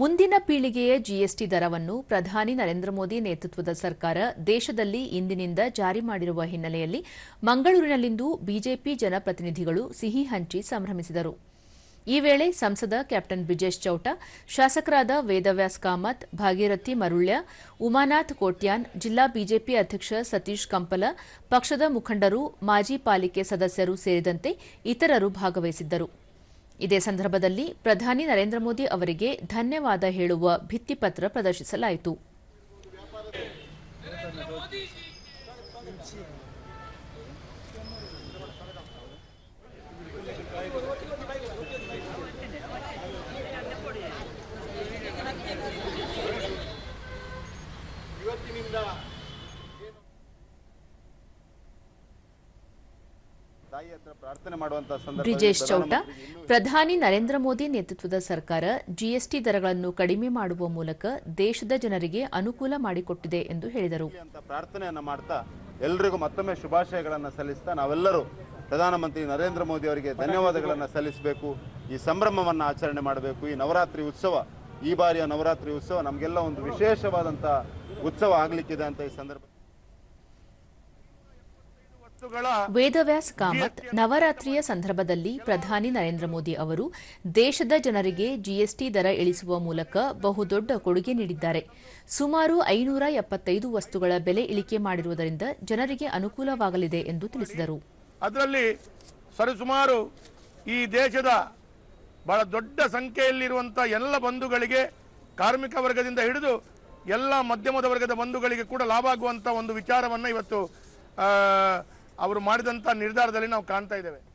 ಮುಂದಿನ ಪೀಳಿಗೆಯ ಜಿಎಸ್ಟಿ ದರವನ್ನು ಪ್ರಧಾನಿ ನರೇಂದ್ರ ಮೋದಿ ನೇತೃತ್ವದ ಸರ್ಕಾರ ದೇಶದಲ್ಲಿ ಇಂದಿನಿಂದ ಜಾರಿ ಮಾಡಿರುವ ಹಿನ್ನೆಲೆಯಲ್ಲಿ ಮಂಗಳೂರಿನಲ್ಲಿಂದು ಬಿಜೆಪಿ ಜನಪ್ರತಿನಿಧಿಗಳು ಸಿಹಿ ಹಂಚಿ ಸಂಭ್ರಮಿಸಿದರು. ಈ ವೇಳೆ ಸಂಸದ ಕ್ಯಾಪ್ಟನ್ ಬ್ರಿಜೇಶ್ ಚೌಟ, ಶಾಸಕರಾದ ವೇದವ್ಯಾಸ್ ಕಾಮತ್, ಭಾಗೀರಥಿ ಮರುಳ್ಯ, ಉಮಾನಾಥ್ ಕೋಟ್ಯಾನ್, ಜಿಲ್ಲಾ ಬಿಜೆಪಿ ಅಧ್ಯಕ್ಷ ಸತೀಶ್ ಕಂಪಲ, ಪಕ್ಷದ ಮುಖಂಡರು, ಮಾಜಿ ಪಾಲಿಕೆ ಸದಸ್ಯರು ಸೇರಿದಂತೆ ಇತರರು ಭಾಗವಹಿಸಿದ್ದರು. ಇದೇ ಸಂದರ್ಭದಲ್ಲಿ ಪ್ರಧಾನಿ ನರೇಂದ್ರ ಮೋದಿ ಅವರಿಗೆ ಧನ್ಯವಾದ ಹೇಳುವ ಭಿತ್ತಿಪತ್ರ ಪ್ರದರ್ಶಿಸಲಾಯಿತು. ಬ್ರಿಜೇಶ್ ಚೌಟ ಪ್ರಧಾನಿ ನರೇಂದ್ರ ಮೋದಿ ನೇತೃತ್ವದ ಸರ್ಕಾರ ಜಿಎಸ್ಟಿ ದರಗಳನ್ನು ಕಡಿಮೆ ಮಾಡುವ ಮೂಲಕ ದೇಶದ ಜನರಿಗೆ ಅನುಕೂಲ ಮಾಡಿಕೊಟ್ಟಿದೆ ಎಂದು ಹೇಳಿದರು. ಪ್ರಾರ್ಥನೆಯನ್ನ ಮಾಡ್ತಾ ಎಲ್ರಿಗೂ ಮತ್ತೊಮ್ಮೆ ಶುಭಾಶಯಗಳನ್ನು ಸಲ್ಲಿಸ್ತಾ ನಾವೆಲ್ಲರೂ ಪ್ರಧಾನಮಂತ್ರಿ ನರೇಂದ್ರ ಮೋದಿ ಅವರಿಗೆ ಧನ್ಯವಾದಗಳನ್ನು ಸಲ್ಲಿಸಬೇಕು. ಈ ಸಂಭ್ರಮವನ್ನ ಆಚರಣೆ ಮಾಡಬೇಕು. ಈ ನವರಾತ್ರಿ ಉತ್ಸವ ಈ ಬಾರಿಯ ನವರಾತ್ರಿ ಉತ್ಸವ ನಮಗೆಲ್ಲ ಒಂದು ವಿಶೇಷವಾದಂತಹ ಉತ್ಸವ ಆಗಲಿಕ್ಕಿದೆ ಅಂತ ಈ ಸಂದರ್ಭ ವೇದವ್ಯಾಸ್ ಕಾಮತ್ ನವರಾತ್ರಿಯ ಸಂದರ್ಭದಲ್ಲಿ ಪ್ರಧಾನಿ ನರೇಂದ್ರ ಮೋದಿ ಅವರು ದೇಶದ ಜನರಿಗೆ ಜಿಎಸ್ಟಿ ದರ ಇಳಿಸುವ ಮೂಲಕ ಬಹುದೊಡ್ಡ ಕೊಡುಗೆ ನೀಡಿದ್ದಾರೆ. ಸುಮಾರು ಐನೂರ ಎಪ್ಪತ್ತೈದು ವಸ್ತುಗಳ ಬೆಲೆ ಇಳಿಕೆ ಮಾಡಿರುವುದರಿಂದ ಜನರಿಗೆ ಅನುಕೂಲವಾಗಲಿದೆ ಎಂದು ತಿಳಿಸಿದರು. ಅದರಲ್ಲಿ ಸರಿಸುಮಾರು ಈ ದೇಶದ ಬಹಳ ದೊಡ್ಡ ಸಂಖ್ಯೆಯಲ್ಲಿರುವಂತಹ ಎಲ್ಲ ಬಂಧುಗಳಿಗೆ ಕಾರ್ಮಿಕ ವರ್ಗದಿಂದ ಹಿಡಿದು ಎಲ್ಲ ಮಧ್ಯಮದ ವರ್ಗದ ಬಂಧುಗಳಿಗೆ ಕೂಡ ಲಾಭ ಆಗುವಂಥ ಒಂದು ವಿಚಾರವನ್ನು ಇವತ್ತು ಅವರು ಮಾಡಿದಂಥ ನಿರ್ಧಾರದಲ್ಲಿ ನಾವು ಕಾಣ್ತಾ ಇದ್ದೇವೆ.